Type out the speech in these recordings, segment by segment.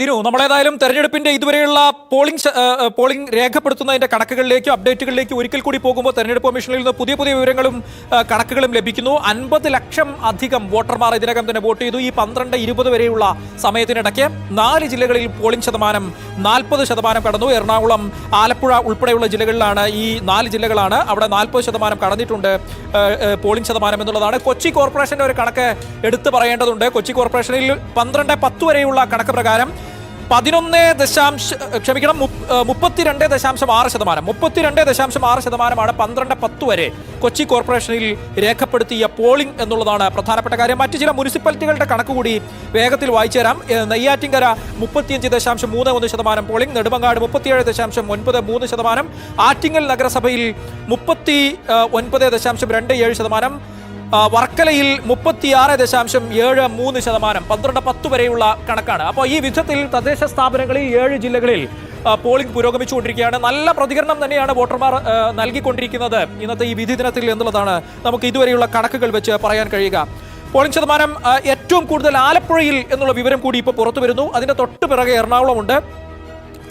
ദിനു നമ്മളേതായാലും തെരഞ്ഞെടുപ്പിന്റെ ഇതുവരെയുള്ള polling polling രേഖപ്പെടുത്തുന്നതിന്റെ കണക്കുകളിലേക്കും അപ്ഡേറ്റുകളിലേക്കും ഒരിക്കൽ കൂടി പോകുമ്പോൾ തെരഞ്ഞെടുപ്പ് കമ്മീഷനിൽ നിന്ന് പുതിയ പുതിയ വിവരങ്ങളും കണക്കുകളും ലഭിക്കുന്നു. അൻപത് ലക്ഷം അധികം വോട്ടർമാർ ഇതിനകം തന്നെ വോട്ട് ചെയ്തു. ഈ പന്ത്രണ്ട് ഇരുപത് വരെയുള്ള സമയത്തിനിടയ്ക്ക് നാല് ജില്ലകളിൽ പോളിംഗ് ശതമാനം നാൽപ്പത് ശതമാനം കടന്നു. എറണാകുളം ആലപ്പുഴ ഉൾപ്പെടെയുള്ള ജില്ലകളിലാണ് ഈ നാല് ജില്ലകളാണ് അവിടെ നാൽപ്പത് ശതമാനം കടന്നിട്ടുണ്ട് പോളിംഗ് ശതമാനം എന്നുള്ളതാണ്. കൊച്ചി കോർപ്പറേഷന്റെ ഒരു കണക്ക് എടുത്തു പറയേണ്ടതുണ്ട്. കൊച്ചി കോർപ്പറേഷനിൽ പന്ത്രണ്ട് പത്ത് വരെയുള്ള കണക്ക് പ്രകാരം പതിനൊന്ന് ദശാംശ ക്ഷമിക്കണം മുപ്പത്തിരണ്ട് ദശാംശം ആറ് ശതമാനം. മുപ്പത്തിരണ്ട് ദശാംശം ആറ് ശതമാനമാണ് പന്ത്രണ്ട് പത്ത് വരെ കൊച്ചി കോർപ്പറേഷനിൽ രേഖപ്പെടുത്തിയ പോളിംഗ് എന്നുള്ളതാണ് പ്രധാനപ്പെട്ട കാര്യം. മറ്റു ചില മുനിസിപ്പാലിറ്റികളുടെ കണക്ക് കൂടി വേഗത്തിൽ വായിച്ചു തരാം നെയ്യാറ്റിൻകര മുപ്പത്തിയഞ്ച് ദശാംശം മൂന്ന് ഒന്ന് ശതമാനം പോളിംഗ് നെടുമങ്ങാട് മുപ്പത്തിയേഴ് ദശാംശം ഒൻപത് മൂന്ന് ശതമാനം ആറ്റിങ്ങൽ നഗരസഭയിൽ മുപ്പത്തി ഒൻപത് ദശാംശം രണ്ട് ഏഴ് ശതമാനം വർക്കലയിൽ മുപ്പത്തിയാറ് ദശാംശം ഏഴ് മൂന്ന് ശതമാനം പന്ത്രണ്ട് പത്ത് വരെയുള്ള കണക്കാണ്. അപ്പോൾ ഈ വിധത്തിൽ തദ്ദേശ സ്ഥാപനങ്ങളിൽ ഏഴ് ജില്ലകളിൽ പോളിംഗ് പുരോഗമിച്ചുകൊണ്ടിരിക്കുകയാണ്. നല്ല പ്രതികരണം തന്നെയാണ് വോട്ടർമാർ നൽകിക്കൊണ്ടിരിക്കുന്നത് ഇന്നത്തെ ഈ വിധി ദിനത്തിൽ എന്നുള്ളതാണ് നമുക്ക് ഇതുവരെയുള്ള കണക്കുകൾ വെച്ച് പറയാൻ കഴിയുക. പോളിംഗ് ശതമാനം ഏറ്റവും കൂടുതൽ ആലപ്പുഴയിൽ എന്നുള്ള വിവരം കൂടി ഇപ്പോൾ പുറത്തു വരുന്നു അതിന്റെ തൊട്ട് പിറകെ എറണാകുളമുണ്ട്.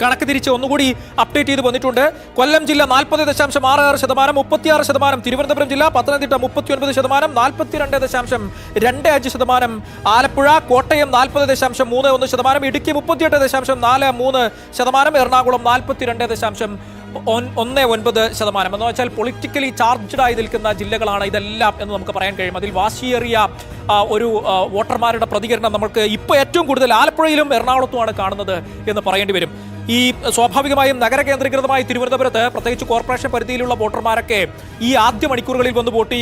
കണക്ക് തിരിച്ച് ഒന്നുകൂടി അപ്ഡേറ്റ് ചെയ്ത് വന്നിട്ടുണ്ട്. കൊല്ലം ജില്ല നാൽപ്പത് ദശാംശം ആറ് ആറ് ശതമാനം മുപ്പത്തിയാറ് ശതമാനം തിരുവനന്തപുരം ജില്ല പത്തനംതിട്ട മുപ്പത്തി ഒൻപത് ശതമാനം നാൽപ്പത്തിരണ്ട് ദശാംശം രണ്ട് അഞ്ച് ശതമാനം ആലപ്പുഴ കോട്ടയം നാൽപ്പത് ദശാംശം മൂന്ന് ഒന്ന് ശതമാനം ഇടുക്കി മുപ്പത്തിയെട്ട് ദശാംശം നാല് മൂന്ന് ശതമാനം എറണാകുളം നാൽപ്പത്തിരണ്ട് ദശാംശം ഒന്ന് ഒൻപത് ശതമാനം. എന്ന് വെച്ചാൽ പൊളിറ്റിക്കലി ചാർജ്ഡ് ആയി നിൽക്കുന്ന ജില്ലകളാണ് ഇതെല്ലാം എന്ന് നമുക്ക് പറയാൻ കഴിയും. അതിൽ വാശിയേറിയ ഒരു വോട്ടർമാരുടെ പ്രതികരണം നമുക്ക് ഇപ്പോൾ ഏറ്റവും കൂടുതൽ ആലപ്പുഴയിലും എറണാകുളത്തുമാണ് കാണുന്നത് എന്ന് പറയേണ്ടി വരും. ഈ സ്വാഭാവികമായും നഗര കേന്ദ്രീകൃതമായ തിരുവനന്തപുരത്ത് പ്രത്യേകിച്ച് കോർപ്പറേഷൻ പരിധിയിലുള്ള വോട്ടർമാരൊക്കെ ഈ ആദ്യ മണിക്കൂറുകളിൽ വന്ന് വോട്ട്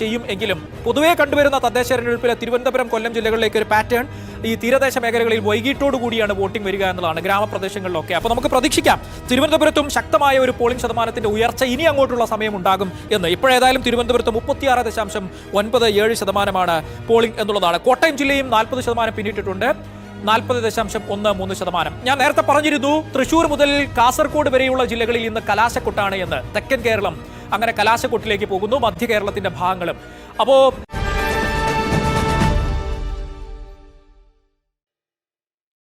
ചെയ്യും എങ്കിലും പൊതുവെ കണ്ടുവരുന്ന തദ്ദേശ തെരഞ്ഞെടുപ്പിലെ തിരുവനന്തപുരം കൊല്ലം ജില്ലകളിലേക്ക് ഒരു പാറ്റേൺ ഈ തീരദേശ മേഖലകളിൽ വൈകിട്ടോടു കൂടിയാണ് വോട്ടിംഗ് വരിക എന്നുള്ളതാണ് ഗ്രാമപ്രദേശങ്ങളിലൊക്കെ. അപ്പോൾ നമുക്ക് പ്രതീക്ഷിക്കാം തിരുവനന്തപുരത്തും ശക്തമായ ഒരു പോളിംഗ് ശതമാനത്തിന്റെ ഉയർച്ച ഇനി അങ്ങോട്ടുള്ള സമയം ഉണ്ടാകും എന്ന്. ഇപ്പോഴേതായാലും തിരുവനന്തപുരത്ത് മുപ്പത്തിയാറ് ദശാംശം ഒൻപത് ഏഴ് ശതമാനമാണ് പോളിംഗ് എന്നുള്ളതാണ്. കോട്ടയം ജില്ലയും നാൽപ്പത് ശതമാനം പിന്നിട്ടിട്ടുണ്ട്. നാൽപ്പത് ദശാംശം ഒന്ന് മൂന്ന് ശതമാനം. ഞാൻ നേരത്തെ പറഞ്ഞിരുന്നു തൃശൂർ മുതൽ കാസർഗോഡ് വരെയുള്ള ജില്ലകളിൽ ഇന്ന് കലാശക്കൊട്ടാണ് എന്ന്. തെക്കൻ കേരളം അങ്ങനെ കലാശക്കൊട്ടിലേക്ക് പോകുന്നു മധ്യ കേരളത്തിന്റെ ഭാഗങ്ങളും. അപ്പോൾ